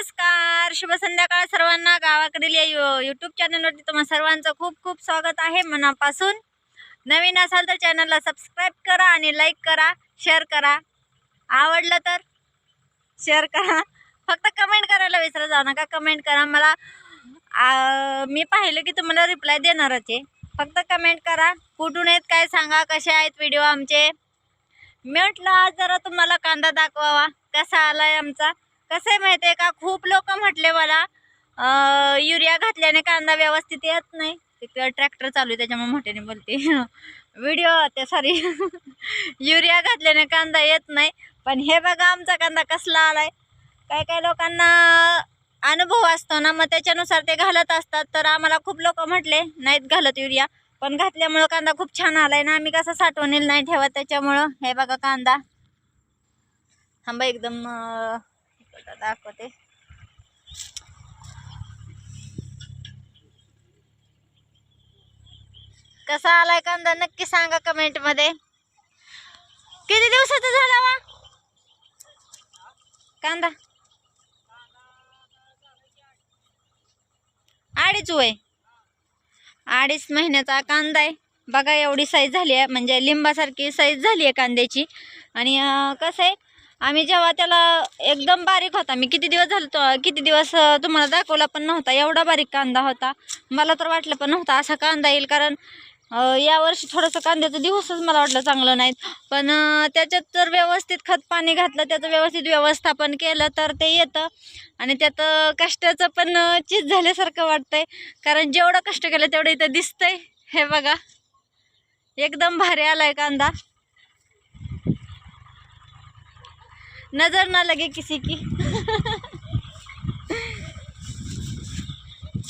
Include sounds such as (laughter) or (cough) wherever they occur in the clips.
नमस्कार शुभ संध्याकाळ सर्वांना गावाकडील या यू यूट्यूब चॅनलवरती तुम्हा सर्वांचं खूप खूप स्वागत आहे मनापासून. नवीन असाल तर चॅनलला सबस्क्राईब करा आणि लाईक करा शेअर करा. आवडलं तर शेअर करा. फक्त कमेंट करायला विसरा जाऊ नका कमेंट करा. मला आ, मी पाहिलं की तुम्हाला रिप्लाय देणारच आहे. फक्त कमेंट करा. कुठून आहेत काय सांगा कसे आहेत व्हिडिओ आमचे? मी म्हटलं आज जरा तुम्हाला कांदा दाखवावा. कसा आलाय आमचा? कसं आहे माहिती आहे का? खूप लोक म्हटले मला युरिया घातल्याने कांदा व्यवस्थित येत नाही. तिकडं ट्रॅक्टर चालू आहे त्याच्यामुळे मोठ्याने बोलते. व्हिडिओ ते सॉरी युरिया घातल्याने कांदा येत नाही. पण हे बघा आमचा कांदा कसला आलाय. काय काय लोकांना अनुभव असतो ना मग त्याच्यानुसार ते घालत असतात. तर आम्हाला खूप लोक म्हटले नाहीत घालत युरिया. पण घातल्यामुळं कांदा खूप छान आलाय ना आम्ही कसं साठवणील नाही ठेवत. त्याच्यामुळं हे बघा कांदा. थांबा एकदम अं, दाखवते. कसा आलाय कांदा नक्की सांगा कमेंटमध्ये. किती दिवसाचा झाला वा? कांदा. अडीच वय. अडीच महिन्याचा कांदा आहे. बघा एवढी साईज झाली आहे. म्हणजे लिंबासारखी साईज झाली आहे कांद्याची. आणि कसं आहे? आम्ही जेव्हा त्याला एकदम बारीक होता मी किती दिवस झालो तो किती दिवस तुम्हाला दाखवला पण नव्हता एवढा बारीक कांदा होता. मला तर वाटलं पण नव्हता असा कांदा येईल कारण यावर्षी थोडंसं कांद्याचं दिवसच मला वाटलं चांगलं नाहीत पण त्याच्यात जर व्यवस्थित खत पाणी घातलं त्याचं व्यवस्थित व्यवस्थापन केलं तर ते येतं. आणि त्यात कष्टाचं पण चीज झाल्यासारखं वाटतंय कारण जेवढं कष्ट केलं तेवढं इथं दिसतंय. हे बघा एकदम भारी आलाय कांदा. नजर ना लगे किसी की।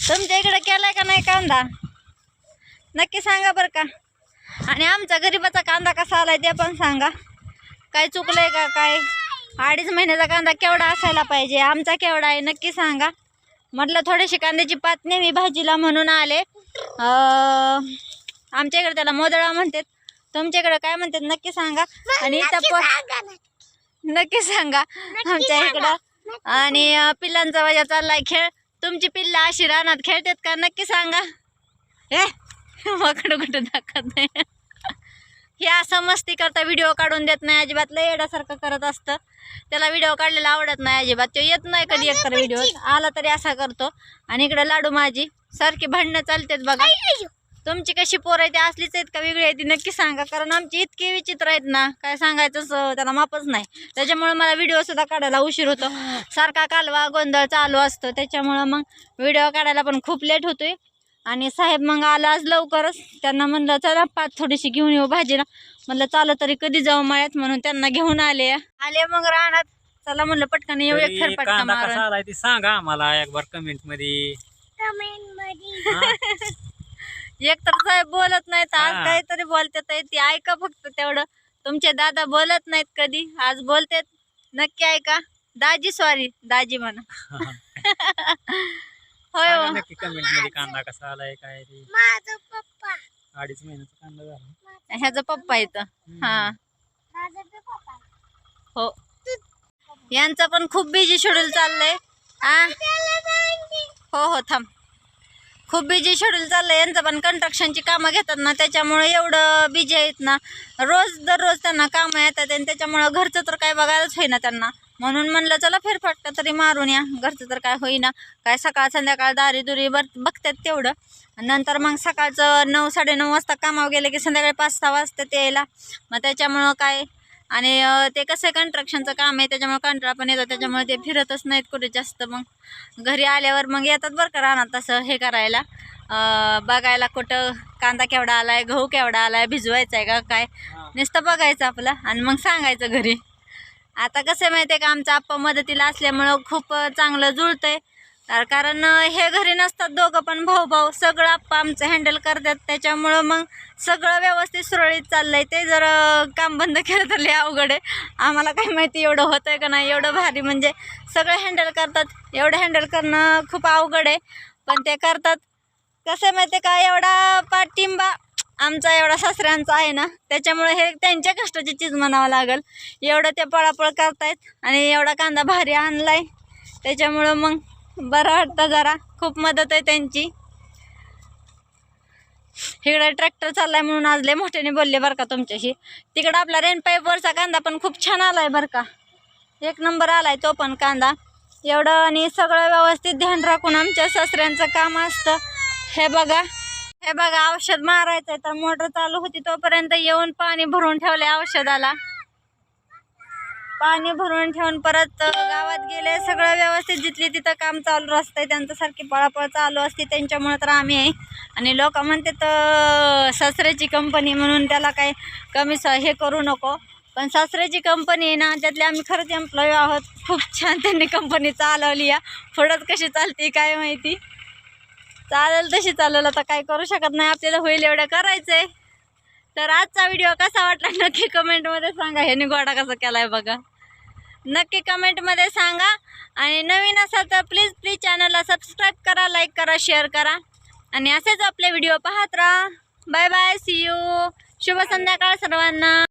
तुमच्या इकडे केलाय का नाही कांदा? नक्की सांगा बरं का. आणि आमचा गरीबाचा कांदा कसा आलाय ते पण सांगा. काय चुकलंय का काय? अडीच महिन्याचा कांदा केवढा असायला पाहिजे? आमचा केवढा आहे? नक्की सांगा. म्हटलं थोडीशी कांद्याची पात नेहमी भाजीला म्हणून आले. अं, आमच्या इकडे त्याला मोदळा म्हणतात. तुमच्याकडे काय म्हणतात? नक्की सांगा. आणि इथं नक्की सांगा. आमच्या इकडं. आणि पिल्लांचा वजा चाललाय खेळ. तुमची पिल्ला अशी रानात खेळतात का? नक्की सांगा. ए वाकडं कुठं दाखवत नाही. हे असं मस्ती करता व्हिडिओ काढून देत नाही अजिबात. लय येण्यासारखं करत असतं. त्याला व्हिडिओ काढलेला आवडत नाही अजिबात. तो येत नाही कधी एकतर व्हिडिओ. आला तरी असा करतो. आणि इकडे लाडू माझी सारखी भांडणं चालतात बघा. तुमची कशी पोरं आहे ती असलीच आहेत का वेगळी आहे ती नक्की सांगा. कारण आमची इतकी विचित्र आहेत ना काय सांगायचं स- त्याला मापच नाही. त्याच्यामुळे मला व्हिडिओ सुद्धा काढायला उशीर होतो. सारखा कालवा गोंधळ चालू असतो. त्याच्यामुळं मग व्हिडिओ काढायला पण खूप लेट होतोय. आणि साहेब मग आला आज लवकरच. त्यांना म्हणलं चला पाच थोडीशी घेऊन येऊ भाजीला म्हणलं चालू तरी कधी जाऊ मळ्यात? म्हणून त्यांना घेऊन आले. आले मग राहणार चला म्हणलं पटकन येऊ एक ते सांगा आम्हाला एक बार कमेंटमध्ये? (laughs) एक तर साहेब बोलत नाहीत आज हा. काहीतरी बोलतात आहे, ती ऐका फक्त तेवढं. तुमचे दादा बोलत नाहीत कधी आज बोलतेत नक्की ऐका. दाजी सॉरी दाजी म्हणा. (laughs) होय सांगा हो. नक्की कमेंटमध्ये कांदा कसा आलाय काय ते. माझा पप्पा. अडीच महिन्याचा कांदा झाला. ह्याचा पप्पा. येतं हा. माझा बी पप्पा. हो. यांचं पण खूप बिझी शेड्यूल चाललंय. आ? हो हो थांब. खूप बिझी शेड्यूल चाललं आहे यांचं पण कंस्ट्रक्शनची कामं घेतात ना त्याच्यामुळं एवढं बिझी आहेत ना. रोज दररोज त्यांना कामं येतात आणि त्याच्यामुळं घरचं तर काय बघायलाच होईना त्यांना. म्हणून म्हणलं चला फेरफटका तरी मारून या. घरचं तर काय होईना. काय सकाळ संध्याकाळ दारी दुरी बर बघतात तेवढं. आणि नंतर मग सकाळचं नऊ साडेनऊ वाजता कामावर गेले की संध्याकाळी पाच सहा वाजता यायला. मग त्याच्यामुळं काय आणि ते कसं आहे कंट्रक्शनचं काम आहे त्याच्यामुळे कंटाळा पण येतो त्याच्यामुळे ते फिरतच नाहीत कुठे जास्त. मग घरी आल्यावर मग येतात बरं का राहणार तसं हे करायला. बघायला कुठं कांदा केवढा आलाय गहू केवढा आलाय भिजवायचा आहे का काय? नुसतं बघायचं आपलं आणि मग सांगायचं घरी. आता कसं आहे माहिती आहे का आमचं आप्पा मदतीला असल्यामुळं खूप चांगलं चांगलं जुळतंय. तर कारण हे घरी नसतात दोघं पण भाऊ भाऊ सगळं आप्पा आमचं हँडल करतात. त्याच्यामुळं मग सगळं व्यवस्थित सुरळीत चाललं आहे ते जर काम बंद केलं तर लय अवघड आहे. आम्हाला काय माहिती एवढं होतं आहे का नाही एवढं भारी म्हणजे सगळं हँडल करतात. एवढं हँडल करणं खूप अवघड आहे. पण ते करतात. कसं आहे माहिती आहे का एवढा पाठिंबा आमचा एवढा सासऱ्यांचा आहे ना त्याच्यामुळे हे त्यांच्या कष्टाची चीज म्हणावं लागेल. एवढं ते पळापळ करतायत आणि एवढा कांदा भारी आणलाय. त्याच्यामुळं मग बरं वाटतं जरा. खूप मदत आहे त्यांची. इकडे ट्रॅक्टर चाललाय म्हणून आज लय मोठ्याने बोलले बरं का तुमच्याशी. तिकडं आपला रेनपाईपवरचा कांदा पण खूप छान आलाय बरं का. एक नंबर आलाय तो पण कांदा. एवढं आणि सगळं व्यवस्थित ध्यान राखून आमच्या सासऱ्यांचं काम असतं. हे बघा. हे बघा औषध मारायचंय तर मोटर चालू होती तोपर्यंत येऊन पाणी भरून ठेवले औषधाला. पाणी भरून ठेवून परत गावात गेले सगळं व्यवस्थित जिथली तिथं काम चालू असतंय त्यांचं सारखी पळापळ चालू असते त्यांच्यामुळे तर आम्ही आहे. आणि लोक म्हणते तर सासऱ्याची कंपनी म्हणून त्याला काही कमी स हे करू नको. पण सासऱ्याची कंपनी आहे ना त्यातले आम्ही खरंच एम्प्लॉई आहोत. खूप छान त्यांनी कंपनी चालवली या. पुढंच कशी चालते काय माहिती? चालेल तशी चालेल आता काय करू शकत नाही. आपल्याला होईल एवढं करायचंय. तर आजचा व्हिडिओ कसा वाटला नक्की कमेंटमध्ये सांगा. ह्याने गोडा कसा केला आहे बघा. नक्की कमेंटमध्ये सांगा. आणि नवीन असाल तर प्लीज प्लीज चॅनलला सबस्क्राईब करा लाईक करा शेअर करा. आणि असेच आपले व्हिडिओ पाहत राहा. बाय बाय सी यू शुभ संध्याकाळ सर्वांना.